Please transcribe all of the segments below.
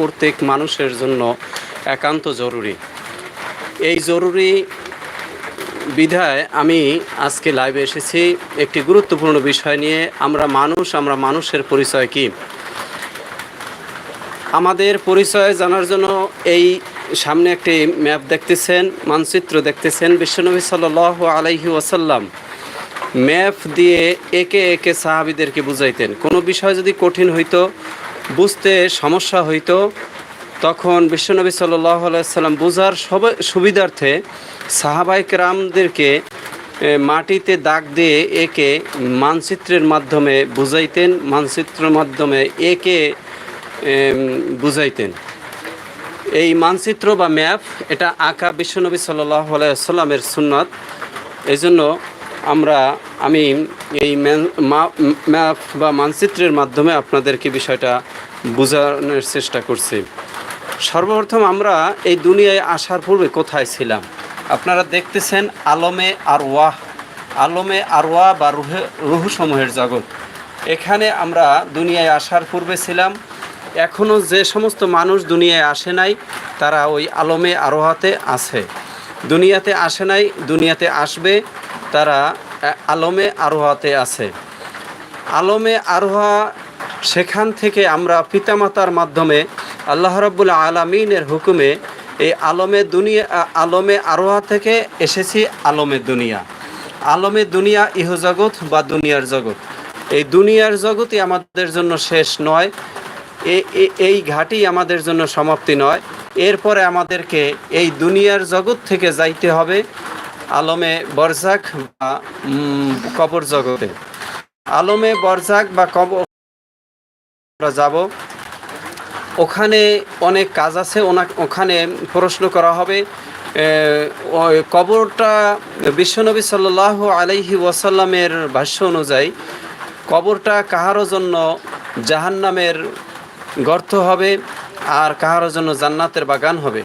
প্রত্যেক মানুষের জন্য একান্ত জরুরি। এই জরুরি বিধায় আমি আজকে লাইভে এসেছি। একটি গুরুত্বপূর্ণ বিষয় নিয়ে, আমরা মানুষ, আমরা মানুষের পরিচয় কি? আমাদের পরিচয় জানার জন্য এই সামনে একটি ম্যাপ দেখতেছেন, মানচিত্র দেখতেছেন, বিশ্বনবী সাল আলাইহি ওয়াসাল্লাম। ম্যাপ দিয়ে একে একে সাহাবিদেরকে বুঝাইতেন। কোনো বিষয় যদি কঠিন হইতো বুঝতে সমস্যা হইতো, তখন বিশ্বনবী সাল্লাহ আলাইসাল্লাম বোঝার সব সুবিধার্থে সাহাবাই রামদেরকে মাটিতে দাগ দিয়ে একে মানচিত্রের মাধ্যমে বুঝাইতেন, মানচিত্রের মাধ্যমে একে বুঝাইতেন। এই মানচিত্র বা ম্যাপ, এটা আঁকা বিশ্বনবী সাল্লাহ আলাইসাল্লামের সুন্নত। এই জন্য আমরা, আমি এই ম্যাপ বা মানচিত্রের মাধ্যমে আপনাদেরকে বিষয়টা বোঝানোর চেষ্টা করছি। সর্বপ্রথম আমরা এই দুনিয়ায় আসার পূর্বে কোথায় ছিলাম? আপনারা দেখতেছেন আলমে আর ওয়াহ আলমে আর ওয়া বা রুহে, রুহুসমূহের জগৎ। এখানে আমরা দুনিয়ায় আসার পূর্বে ছিলাম। এখনও যে সমস্ত মানুষ দুনিয়ায় আসে নাই, তারা ওই আলমে আরোহাতে আছে। দুনিয়াতে আসে নাই, দুনিয়াতে আসবে। তারা আলমে আরোহাতে আছে। আলমে আরোহা সেখান থেকে আমরা পিতামাতার মাধ্যমে আল্লাহ রাব্বুল আলমিনের হুকুমে এই আলমে দুনিয়া আলমে আরোহা থেকে এসেছি আলমে দুনিয়া। আলমে দুনিয়া ইহজগৎ বা দুনিয়ার জগৎ। এই দুনিয়ার জগতই আমাদের জন্য শেষ নয়। এই ঘাটি আমাদের জন্য সমাপ্তি নয়। এরপরে আমাদেরকে এই দুনিয়ার জগৎ থেকে যাইতে হবে। আলমে বরজাক বা কবর জগতে। আলমে বরজাক বা কবর আমরা যাব। ওখানে অনেক কাজ আছে ওখানে প্রশ্ন করা হবে কবরটা বিশ্বনবী সাল্লাহ আলাইহি ওয়াসাল্লামের ভাষ্য অনুযায়ী কবরটা কাহারও জন্য জাহান্নামের গর্ত হবে আর কাহারও জন্য জান্নাতের বাগান হবে।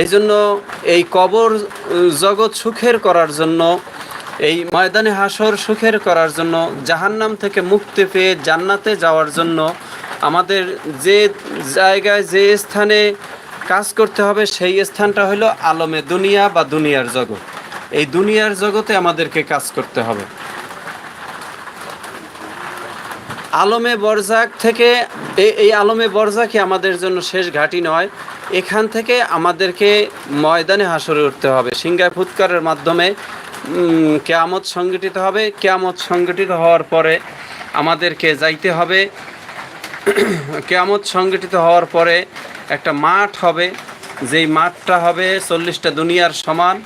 এই জন্য এই কবর জগৎ সুখের করার জন্য, এই ময়দানে হাসর সুখের করার জন্য, জাহান্নাম থেকে মুক্তি পেয়ে জান্নাতে যাওয়ার জন্য আমাদের যে জায়গায়, যে স্থানে কাজ করতে হবে, সেই স্থানটা হলো আলমে দুনিয়া বা দুনিয়ার জগৎ। এই দুনিয়ার জগতে আমাদেরকে কাজ করতে হবে। আলমে বরজাক থেকে এই আলমে বরজাকই আমাদের জন্য শেষ ঘাঁটি নয়। এখান থেকে আমাদেরকে ময়দানে হাসরে উঠতে হবে। সিঙ্গায় ফুৎকারের মাধ্যমে কেয়ামত সংগঠিত হবে। কেয়ামত সংগঠিত হওয়ার পরে আমাদেরকে যাইতে হবে। কেয়ামত সংগঠিত হওয়ার পরে একটা মাঠ হবে। যেই মাঠটা হবে চল্লিশটা দুনিয়ার সমান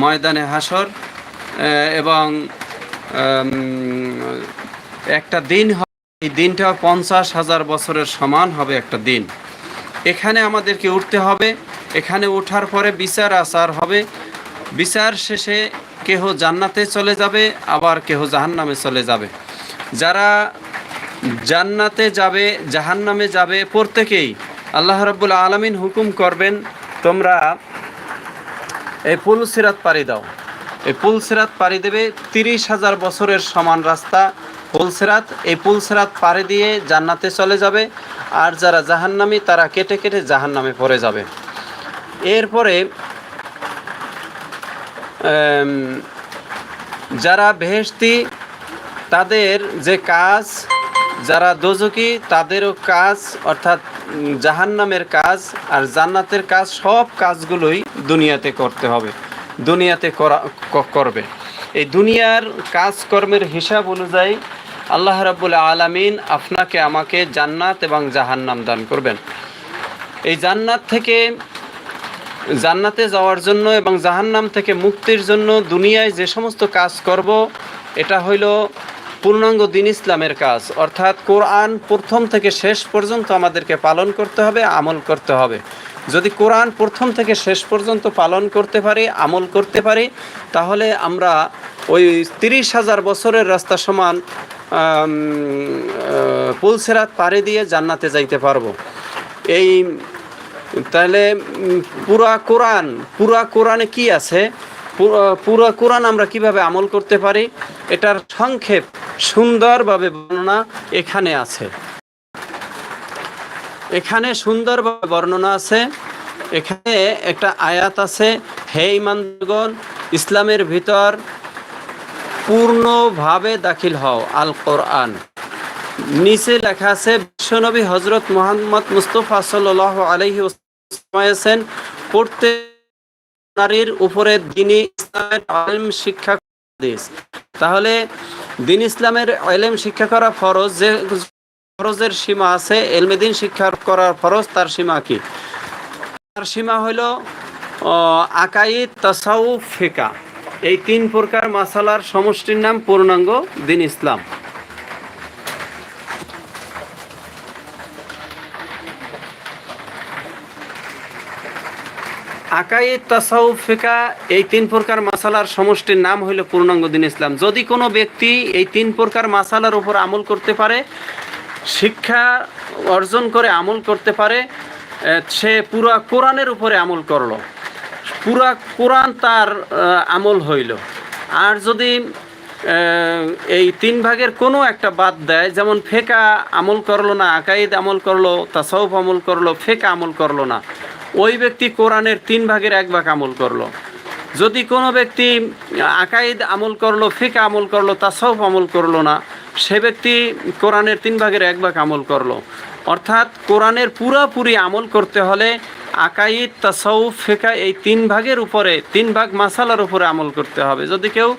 ময়দানে হাসর এবং একটা দিন হবে। এই দিনটা পঞ্চাশ হাজার বছরের সমান হবে একটা দিন। এখানে আমাদেরকে উঠতে হবে। এখানে ওঠার পরে বিচার আচার হবে। বিচার শেষে কেহ জান্নাতে চলে যাবে, আবার কেহ জাহান্নামে চলে যাবে। যারা জান্নাতে যাবে, জাহান্নামে যাবে, প্রত্যেকেই আল্লাহ রাব্বুল আলামিন হুকুম করবেন, তোমরা এই পুল সিরাত পাড়ি দাও। এই পুল সিরাত পাড়ি দেবে, তিরিশ হাজার বছরের সমান রাস্তা পুল সিরাত। এই পুল সিরাত পাড়ি দিয়ে জান্নাতে চলে যাবে। আর যারা জাহান্নামী, তারা কেটে কেটে জাহান্নামে পড়ে যাবে। এরপরে যারা বেহেশতি, তাদের যে কাজ, যারা দোজকি তাদেরও কাজ, অর্থাৎ জাহান্নামের কাজ আর জান্নাতের কাজ, সব কাজগুলোই দুনিয়াতে করতে হবে। দুনিয়াতে করা করবে। এই দুনিয়ার কাজকর্মের হিসাব অনুযায়ী আল্লাহ রাব্বুল আলামিন আপনাকে, আমাকে জান্নাত এবং জাহান্নাম দান করবেন। এই জান্নাত থেকে জান্নাতে যাওয়ার জন্য এবং জাহান্নাম থেকে মুক্তির জন্য দুনিয়ায় যে সমস্ত কাজ করব, এটা হইল পূর্ণাঙ্গ দিন ইসলামের কাজ। অর্থাৎ কোরআন প্রথম থেকে শেষ পর্যন্ত আমাদেরকে পালন করতে হবে, আমল করতে হবে। যদি কোরআন প্রথম থেকে শেষ পর্যন্ত পালন করতে পারি, আমল করতে পারি, তাহলে আমরা ওই তিরিশ হাজার বছরের রাস্তা সমান পুলসেরাত পাড়ি দিয়ে জান্নাতে যাইতে পারব। এই, তাহলে পুরা কোরআন, পুরা কোরআনে কি আছে? পুরা- পুরা কোরআন আমরা কীভাবে আমল করতে পারি? এটার সংক্ষেপ, সুন্দরভাবে বর্ণনা এখানে আছে। এখানে সুন্দরভাবে বর্ণনা আছে। এখানে একটা আয়াত আছে, হে ইমানগণ ইসলামের ভিতর পূর্ণভাবে দাখিল হও আল কোরআন নিচে লেখা আছে, বিশ্বনবী হজরত মোহাম্মদ মুস্তফা সাল্লাহ আলহি আছেন। প্রত্যেক নারীর উপরে দিনই ইসলামের আলেম শিক্ষা দিস তাহলে দিন ইসলামের আলেম শিক্ষা করা ফরজ যে ফরজের সীমা আছে এলমেদিন শিক্ষা করার ফরজ, তার সীমা কি? তার সীমা হইল আকাইদ, তাসাউফ, ফেকা। এই তিন প্রকার মাসালার সমষ্টির নাম পূর্ণাঙ্গ দিন ইসলাম। আকাই তাসাউফ ফিকা এই তিন প্রকার মাসালার সমষ্টির নাম হইল পূর্ণাঙ্গ দিন ইসলাম। যদি কোনো ব্যক্তি এই তিন প্রকার মাসালার উপর আমল করতে পারে, শিক্ষা অর্জন করে আমল করতে পারে সে পুরা কোরআনের উপরে আমল করল। পুরা কোরআন তার আমল হইল। আর যদি এই তিন ভাগের কোনো একটা বাদ দেয়, যেমন ফেকা আমল করল না, আকাইদ আমল করল, তাসাউফ আমল করল, ফেকা আমল করল না, ওই ব্যক্তি কোরআনের তিন ভাগের এক ভাগ আমল করল। যদি কোনো ব্যক্তি আকাইদ আমল করল, ফিকা আমল করল, তাসাউফ আমল করল না, সে ব্যক্তি কোরআনের তিন ভাগের এক ভাগ আমল করল। অর্থাৎ কোরআনের পুরাপুরি আমল করতে হলে আকাইদ তাসাউফ ফেকা এই তিন ভাগের উপরে, তিন ভাগ মাসালার উপরে আমল করতে হবে। যদি কেউ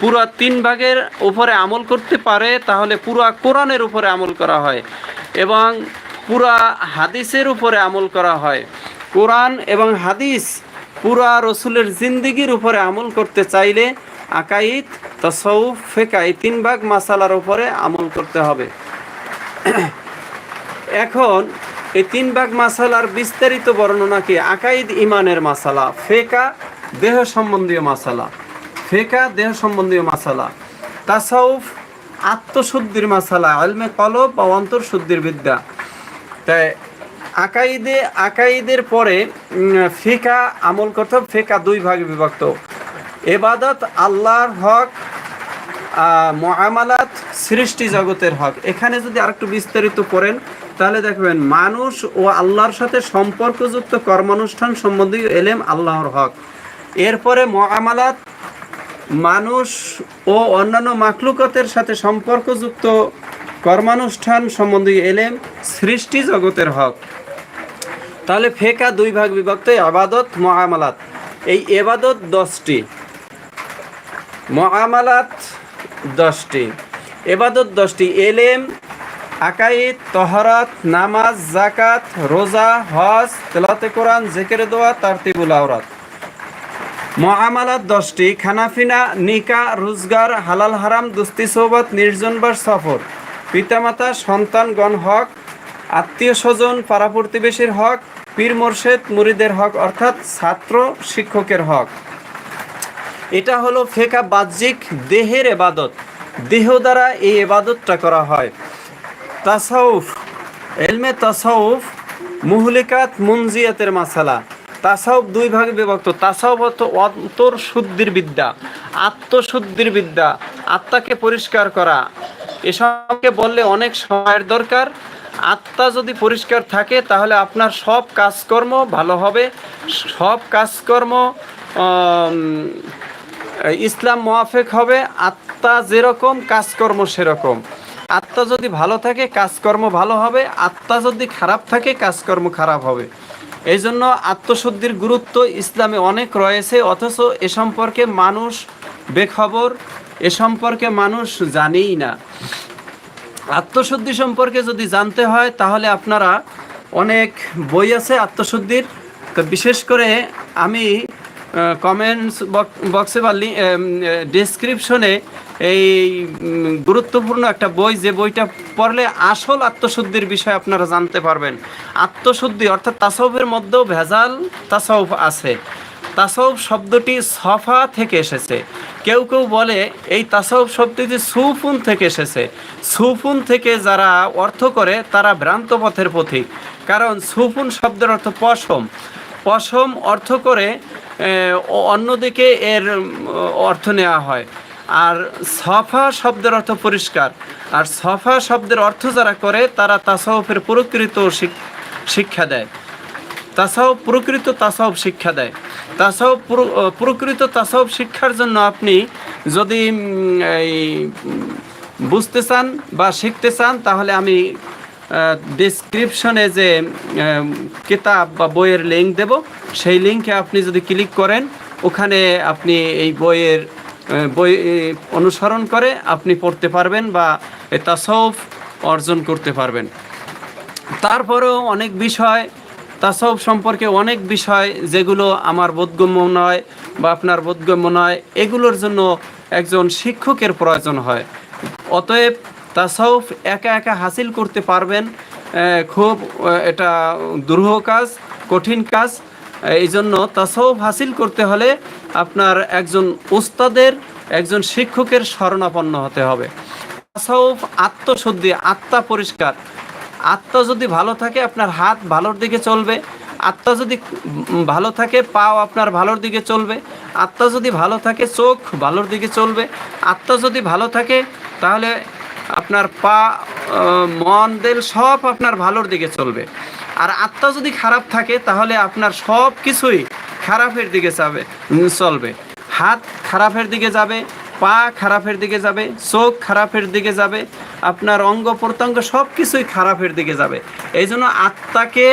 পুরা তিন ভাগের উপরে আমল করতে পারে, তাহলে পুরা কোরআনের উপরে আমল করা হয় এবং পুরা হাদিসের উপরে আমল করা হয়। কোরআন এবং হাদিস পুরা রসুলের জিন্দিগির উপরে আমল করতে চাইলে আকাইদ তসৌফ ফেকা এই তিন ভাগ মাসালার উপরে আমল করতে হবে। এখন এই তিন ভাগ মাসালার বিস্তারিত বর্ণনা কি? আকাইদ ইমানের মাসালা, ফেকা দেহ সম্বন্ধীয় মাসালা, ফেকা দেহ সম্বন্ধীয় মাসালা, তাসাউফ আত্মশুদ্ধির মাসালা, আলমে কলব বা অন্তর্শুদ্ধির বিদ্যা। তাই আকাইদে, আকাইদের পরে ফেকা আমল করতে ফেকা দুই ভাগে বিভক্ত। এবাদত আল্লাহর হক মহামালাত সৃষ্টি জগতের হক। এখানে যদি আরেকটু বিস্তারিত করেন তাহলে দেখবেন, মানুষ ও আল্লাহর সাথে সম্পর্কযুক্ত কর্মানুষ্ঠান সম্বন্ধীয় এলেম আল্লাহর হক। এরপরে মহামালাত, মানুষ ও অন্যান্য মাকলুকতের সাথে সম্পর্কযুক্ত কর্মানুষ্ঠান সম্বন্ধীয় এলেম সৃষ্টি জগতের হক। তাহলে ফেকা দুই ভাগ বিভক্ত আবাদত মহামালাত। এই এবাদত দশটি। মহামালাত দশটি। এবাদত দশটি। এলেম আকাইদ তহরাত, নামাজ জাকাত রোজা, হজ তেলাতে কোরআন, জেকের, দোয়া, তারতিবুল, আওরাত। মহামালাত দশটি, খানাফিনা, নিকা, রোজগার, হালাল হারাম, দুস্তি সৌবত নির্জনবার সফর। পিতামাতা সন্তানগণ হক, আত্মীয় স্বজন, পাড়া প্রতিবেশীর হক, পীর মোর্শেদ, মুরিদের হক, অর্থাৎ ছাত্র, শিক্ষকের হক। এটা হলো ফেকা বাহ্যিক দেহের এবাদত। দেহ দ্বারা এই এবাদতটা করা হয়। তাসাউফ, এলমে তাসাউফ, মুহলিকাত মুনজিয়াতের মাসালা। তাসাউফ দুই ভাগে বিভক্ত। তাসাউফ অর্থ অন্তর শুদ্ধির বিদ্যা, আত্মশুদ্ধির বিদ্যা, আত্মাকে পরিষ্কার করা। এসবকে বললে অনেক সময়ের দরকার। আত্মা যদি পরিষ্কার থাকে, তাহলে আপনার সব কাজকর্ম ভালো হবে। সব কাজকর্ম ইসলাম মোয়াফেক হবে। আত্মা যেরকম, কাজকর্ম সেরকম। আত্মা যদি ভালো থাকে, কাজকর্ম ভালো হবে। আত্মা যদি খারাপ থাকে, কাজকর্ম খারাপ হবে। এই জন্য আত্মশুদ্ধির গুরুত্ব ইসলামে অনেক রয়েছে, অথচ এ সম্পর্কে মানুষ বেখবর, এ সম্পর্কে মানুষ জানেই না। আত্মশুদ্ধি সম্পর্কে যদি জানতে হয়, তাহলে আপনারা অনেক বই আছে আত্মশুদ্ধির। তো বিশেষ করে আমি কমেন্টস বক্সে বা ডিসক্রিপশনে এই গুরুত্বপূর্ণ একটা বই, যে বইটা পড়লে আসল আত্মশুদ্ধির বিষয় আপনারা জানতে পারবেন। আত্মশুদ্ধি অর্থাৎ তাসৌফের মধ্যেও ভেজাল তাসৌফ আছে। তাসৌফ শব্দটি সফা থেকে এসেছে। কেউ কেউ বলে এই তাসৌফ শব্দটি সুফুন থেকে এসেছে। সুফুন থেকে যারা অর্থ করে, তারা ভ্রান্ত পথের পথিক। কারণ সুফুন শব্দের অর্থ পশম। পশম অর্থ করে অন্যদিকে এর অর্থ নেওয়া হয়। আর সফা শব্দের অর্থ পরিষ্কার। আর সফা শব্দের অর্থ যারা করে, তারা তাসৌফের প্রকৃত শিক্ষা দেয়। তাসাও প্রকৃত তাসাও শিক্ষা দেয়। তাসাও প্রকৃত তাসাও শিক্ষার জন্য আপনি যদি এই, বুঝতে চান বা শিখতে চান, তাহলে আমি ডিসক্রিপশনে যে কিতাব বা বইয়ের লিঙ্ক দেব, সেই লিঙ্কে আপনি যদি ক্লিক করেন, ওখানে আপনি এই বইয়ের বই অনুসরণ করে আপনি পড়তে পারবেন বা এই তাসাউফ অর্জন করতে পারবেন। তারপরেও অনেক বিষয় তাসব সম্পর্কে অনেক বিষয় যেগুলো আমার বোধগম্য নয় বা আপনার বোধগম্য নয়, এগুলোর জন্য একজন শিক্ষকের প্রয়োজন হয়। অতএব তাসাউফ একা একা হাসিল করতে পারবেন খুব এটা দুরূহ কাজ, কঠিন কাজ। এই জন্য তাসাউফ হাসিল করতে হলে আপনার একজন উস্তাদের, একজন শিক্ষকের শরণাপন্ন হতে হবে। তাসাউফ আত্মশুদ্ধি, আত্মা পরিষ্কার। আত্মা যদি ভালো থাকে, আপনার হাত ভালোর দিকে চলবে। আত্মা যদি ভালো থাকে, পাও আপনার ভালোর দিকে চলবে। আত্মা যদি ভালো থাকে, চোখ ভালোর দিকে চলবে। আত্মা যদি ভালো থাকে, তাহলে আপনার পা মন, দেল সব আপনার ভালোর দিকে চলবে। আর আত্মা যদি খারাপ থাকে, তাহলে আপনার সব কিছুই খারাপের দিকে যাবে চলবে। হাত খারাপের দিকে যাবে, পা খারাপের দিকে যাবে, চোখ খারাপের দিকে যাবে, আপনার অঙ্গ প্রত্যঙ্গ সব কিছুই খারাপের দিকে যাবে। এই জন্য আত্মাকে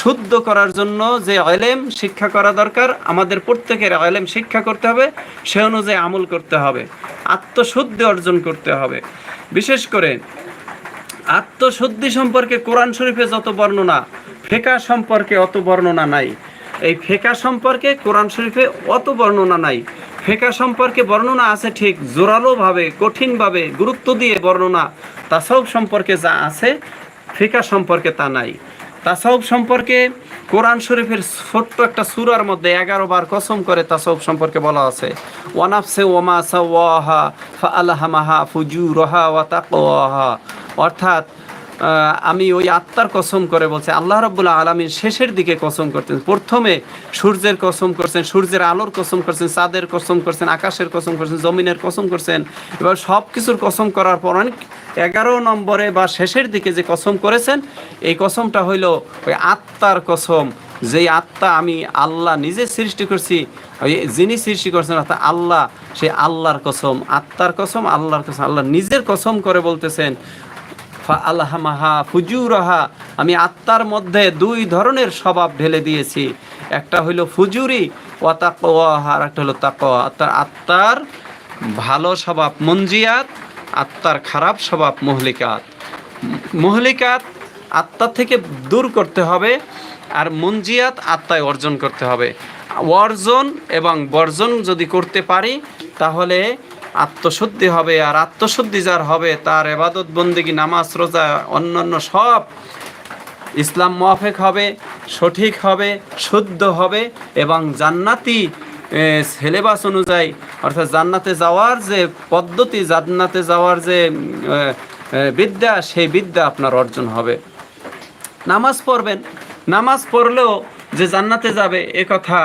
শুদ্ধ করার জন্য যে অলেম শিক্ষা করা দরকার, আমাদের প্রত্যেকের অলেম শিক্ষা করতে হবে, সে অনুযায়ী আমল করতে হবে, আত্মশুদ্ধি অর্জন করতে হবে। বিশেষ করে আত্মশুদ্ধি সম্পর্কে কোরআন শরীফে যত বর্ণনা ফেকা সম্পর্কে অত বর্ণনা নাই। এই ফেকা সম্পর্কে কোরআন শরীফে অত বর্ণনা নাই। ফেকা সম্পর্কে বর্ণনা আছে ঠিক জোরালোভাবে, কঠিনভাবে, গুরুত্ব দিয়ে বর্ণনা। তাসাউফ সম্পর্কে যা আছে, ফেকা সম্পর্কে তা নাই। তাসাউফ সম্পর্কে কোরআন শরীফের ছোট্ট একটা সুরার মধ্যে এগারো বার কসম করে তাসাউফ সম্পর্কে বলা আছে। ওয়ানাফসে ওমা সাওয়াহা ফা আলহামাহা ফুজুরহা ওয়া তাকওয়াহা। অর্থাৎ আমি ওই আত্মার কসম করে বলছি, আল্লাহ রব্বুল্লাহ আলমীর শেষের দিকে কসম করতেন। প্রথমে সূর্যের কসম করছেন, সূর্যের আলোর কসম করছেন, চাঁদের কসম করছেন, আকাশের কসম করছেন, জমিনের কসম করছেন। এবার সব কিছুর কসম করার পর অনেক এগারো নম্বরে বা শেষের দিকে যে কসম করেছেন, এই কসমটা হইল ওই আত্মার কসম। যেই আত্মা আমি আল্লাহ নিজে সৃষ্টি করছি, ওই যিনি সৃষ্টি করছেন অর্থাৎ আল্লাহ, সেই আল্লাহর কসম, আত্মার কসম, আল্লাহর কসম, আল্লাহ নিজের কসম করে বলতেছেন আলহামাহা ফুজুরাহা। আমি আত্মার মধ্যে দুই ধরনের স্বভাব ঢেলে দিয়েছি। একটা হইল ফুজুরি, ওয়া তাকওয়াহা আর একটা হলো তাকওয়া। আত্মার আত্মার ভালো স্বভাব মঞ্জিয়াত, আত্মার খারাপ স্বভাব মহলিকাত। মহলিকাত আত্মা থেকে দূর করতে হবে, আর মঞ্জিয়াত আত্মায় অর্জন করতে হবে। অর্জন এবং বর্জন যদি করতে পারি, তাহলে আত্মশুদ্ধি হবে আর আত্মশুদ্ধি যার হবে তার এবাদত, বন্দিগি, নামাজ, রোজা, অন্যান্য সব ইসলাম মোয়াফেক হবে, সঠিক হবে, শুদ্ধ হবে এবং জান্নাতি সিলেবাস অনুযায়ী, অর্থাৎ জান্নাতে যাওয়ার যে পদ্ধতি, জান্নাতে যাওয়ার যে বিদ্যা, সেই বিদ্যা আপনার অর্জন হবে। নামাজ পড়বেন। নামাজ পড়লেও যে জান্নাতে যাবে, এ কথা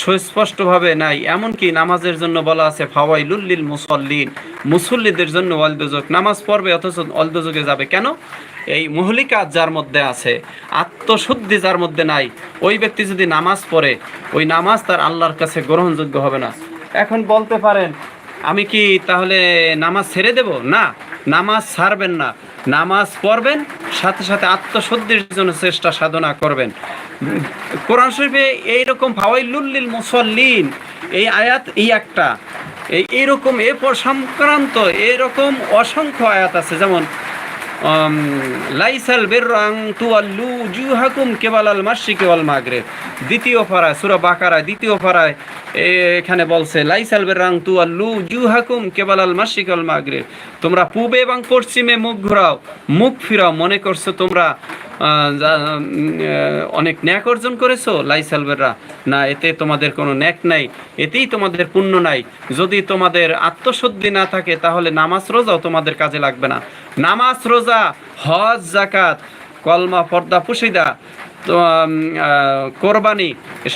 সুস্পষ্টভাবে নাই। এমনকি নামাজের জন্য বলা আছে ফাওয়াইলুল্লিল মুসল্লিন। মুসল্লিদের জন্য অলদোজক নামাজ পড়বে, অথচ অলদোজকে যাবে কেন? এই মহলিকাত যার মধ্যে আছে, আত্মশুদ্ধি যার মধ্যে নাই, ওই ব্যক্তি যদি নামাজ পড়ে, ওই নামাজ তার আল্লাহর কাছে গ্রহণযোগ্য হবে না। এখন বলতে পারেন, আমি কি তাহলে নামাজ ছেড়ে দেব? না, নামাজ ছাড়বেন না। নামাজ পড়বেন, সাথে সাথে আত্মশুদ্ধির জন্য চেষ্টা সাধনা করবেন। কোরআন শরীফে এইরকম ফাওয়াইলুল্লিল মুসল্লিন, এই আয়াত এই একটা। এই এইরকম এ সংক্রান্ত এরকম অসংখ্য আয়াত আছে। যেমন লাইসাল বেররাং তুয়াল্লু জুহাকুম কেবাল আল মাসিকে ওয়াল মাগরিব। দ্বিতীয় পাড়ায়, সুরা বাকারায়, দ্বিতীয় এ- এখানে বলছে, লাইসাল বেররাং তুয়াল্লু জুহাকুম কেবাল আল মাসিকে ওয়াল মাগরিব। তোমরা পূবে এবং পশ্চিমে মুখ ঘোরাও, মুখ ফিরাও, মনে করছ তোমরা অনেক ন্যাক অর্জন করেছ লাইসালবেররা না, এতে তোমাদের কোনো ন্যাক নাই, এতেই তোমাদের পুণ্য নাই। যদি তোমাদের আত্মশুদ্ধি না থাকে, তাহলে নামাজ রোজাও তোমাদের কাজে লাগবে না। নামাজ, রোজা, হজ জাকাত কলমা, পর্দা, পুশিদা কোরবানি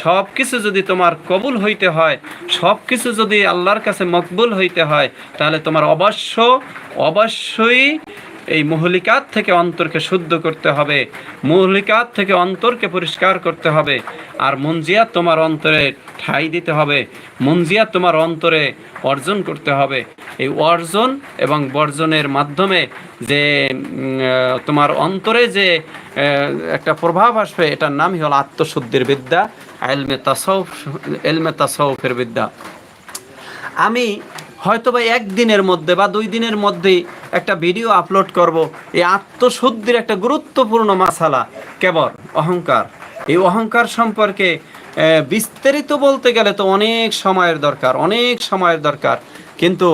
সব কিছু যদি তোমার কবুল হইতে হয় সব কিছু যদি আল্লাহর কাছে মকবুল হইতে হয়, তাহলে তোমার অবশ্য, অবশ্যই এই মহলিকাত থেকে অন্তরকে শুদ্ধ করতে হবে। মহলিকাত থেকে অন্তরকে পরিষ্কার করতে হবে। আর মঞ্জিয়াত তোমার অন্তরে ঠাই দিতে হবে। মঞ্জিয়া তোমার অন্তরে অর্জন করতে হবে। এই অর্জন এবং বর্জনের মাধ্যমে যে তোমার অন্তরে যে একটা প্রভাব আসবে, এটার নামই হলো আত্মশুদ্ধির বিদ্যা এলমে তাসৌফ এলমে তাসৌফের বিদ্যা। আমি হয়তো বা একদিনের মধ্যে বা দুই দিনের মধ্যে একটা ভিডিও আপলোড করব। এই আত্মশুদ্ধির একটা গুরুত্বপূর্ণ মাসালা, কেবল অহংকার। এই অহংকার সম্পর্কে বিস্তারিত বলতে গেলে তো অনেক সময়ের দরকার, অনেক সময়ের দরকার। কিন্তু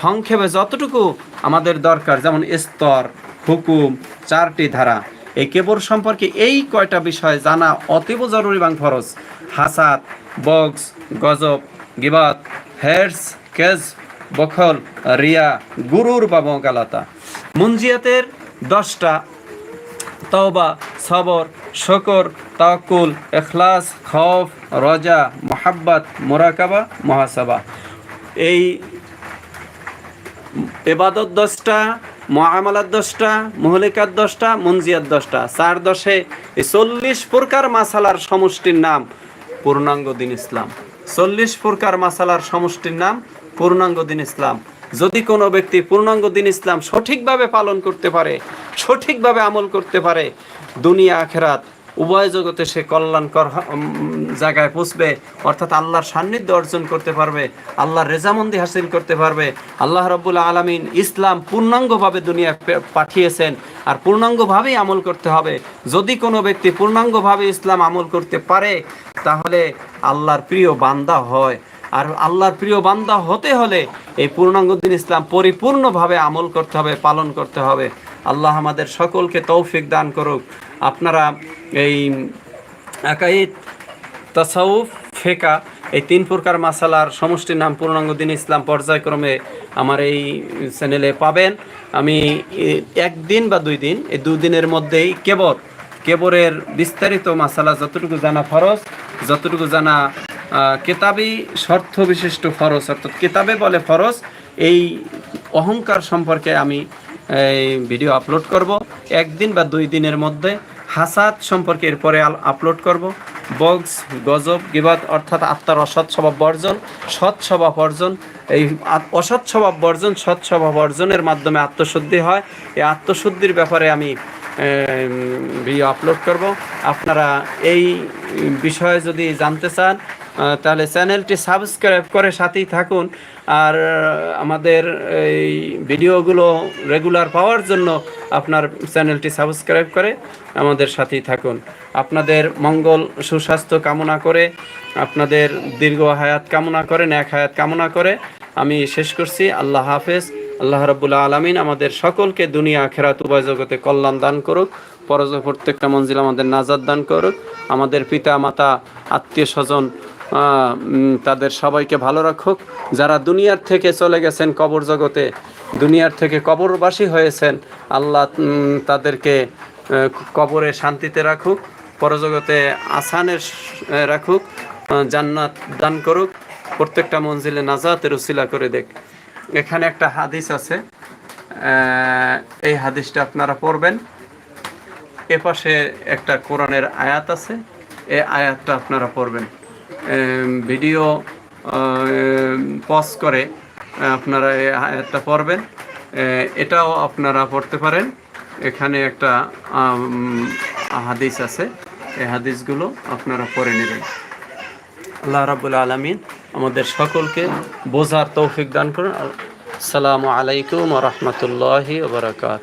সংক্ষেপে যতটুকু আমাদের দরকার, যেমন স্তর, হুকুম, চারটি ধারা, এই কেবর সম্পর্কে এই কয়টা বিষয় জানা অতীব জরুরি এবং ফরজ। হাসাত বক্স, গজব গিবাত হেরস কেজ, বখল, রিয়া, গুরুর বা বঙ্কালাতা মুঞ্জিয়াতের দশটা, তওবা, সবর, শকর তাকুল এখলাস খফ রজা, মোহাব্বত, মোরাকাবা, মহাসাবা। এই এবাদত দশটা মহামালার দশটা মহলিকার দশটা মঞ্জিয়াত দশটা। চার দশে এই চল্লিশ প্রকার মাসালার সমষ্টির নাম পূর্ণাঙ্গ দিন ইসলাম। চল্লিশ প্রকার মাসালার সমষ্টির নাম পূর্ণাঙ্গ দিন ইসলাম। যদি কোনো ব্যক্তি পূর্ণাঙ্গ দিন ইসলাম সঠিকভাবে পালন করতে পারে, সঠিকভাবে আমল করতে পারে, দুনিয়া, আখেরাত, উভয় জগতে সে কল্যাণকর জায়গায় পৌঁছবে, অর্থাৎ আল্লাহর সান্নিধ্য অর্জন করতে পারবে, আল্লাহর রেজামন্দি হাসিল করতে পারবে, আল্লাহ রব্বুল্লা আলমিন ইসলাম পূর্ণাঙ্গভাবে দুনিয়া পাঠিয়েছেন আর পূর্ণাঙ্গভাবেই আমল করতে হবে। যদি কোনো ব্যক্তি পূর্ণাঙ্গভাবে ইসলাম আমল করতে পারে, তাহলে আল্লাহর প্রিয় বান্দা হয়। আর আল্লাহর প্রিয় বান্দা হতে হলে এই পূর্ণাঙ্গ দিন ইসলাম পরিপূর্ণভাবে আমল করতে হবে, পালন করতে হবে। আল্লাহ আমাদের সকলকে তৌফিক দান করুক। আপনারা এই আকাইদ তাসাউফ, ফেকা, এই তিন প্রকার মাসালার সমষ্টির নাম পূর্ণাঙ্গ দিন ইসলাম পর্যায়ক্রমে আমার এই চ্যানেলে পাবেন। আমি একদিন বা দুই দিন, এই দুদিনের মধ্যেই কেবর, কেবরের বিস্তারিত মাসালা যতটুকু জানা ফরজ, যতটুকু জানা কেতাবি শর্ত বিশিষ্ট ফরজ, অর্থাৎ কেতাবে বলে ফরজ। এই অহংকার সম্পর্কে আমি ভিডিও আপলোড করব। একদিন বা দুই দিনের মধ্যে হাসাদ সম্পর্কে এরপরে আপলোড করব। বক্স, গজব গিবাদ অর্থাৎ আত্মার অসৎ স্বভাব বর্জন, সৎ স্বভাব অর্জন এই অসৎ স্বভাব বর্জন, সৎ স্বভাব অর্জনের মাধ্যমে আত্মশুদ্ধি হয়। এই আত্মশুদ্ধির ব্যাপারে আমি ভিডিও আপলোড করব। আপনারা এই বিষয়ে যদি জানতে চান তাহলে চ্যানেলটি সাবস্ক্রাইব করে সাথেই থাকুন। আর আমাদের এই ভিডিওগুলো রেগুলার পাওয়ার জন্য আপনার চ্যানেলটি সাবস্ক্রাইব করে আমাদের সাথেই থাকুন। আপনাদের মঙ্গল, সুস্বাস্থ্য কামনা করে, আপনাদের দীর্ঘ হায়াত কামনা করে, ন্যাক হায়াত কামনা করে আমি শেষ করছি। আল্লাহ হাফেজ। আল্লাহ রাব্বুল আলামিন আমাদের সকলকে দুনিয়া, আখেরাত, উভয় জগতে কল্যাণ দান করুক পরজ প্রত্যেকটা মঞ্জিল আমাদের নাজাদ দান করুক। আমাদের পিতা, মাতা, আত্মীয় স্বজন তাদের সবাইকে ভালো রাখুক। যারা দুনিয়ার থেকে চলে গেছেন কবর জগতে, দুনিয়ার থেকে কবরবাসী হয়েছেন, আল্লাহ তাদেরকে কবরে শান্তিতে রাখুক, পরজগতে আসানের রাখুক জান্নাত দান করুক, প্রত্যেকটা মঞ্জিলে নাজাতের উসিলা করে দেখ। এখানে একটা হাদিস আছে এই হাদিসটা আপনারা পড়বেন। এপাশে একটা কোরআনের আয়াত আছে, এই আয়াতটা আপনারা পড়বেন। ভিডিও পজ করে আপনারা আয়াতটা পড়বেন। এটাও আপনারা পড়তে পারেন। এখানে একটা হাদিস আছে। এই হাদিসগুলো আপনারা পড়ে নেবেন। আল্লাহ রাবুল আলমিন আমাদের সকলকে বোঝার তৌফিক দান করুন। আসসালামু আলাইকুম রহমতুল্লাহি বারাকাত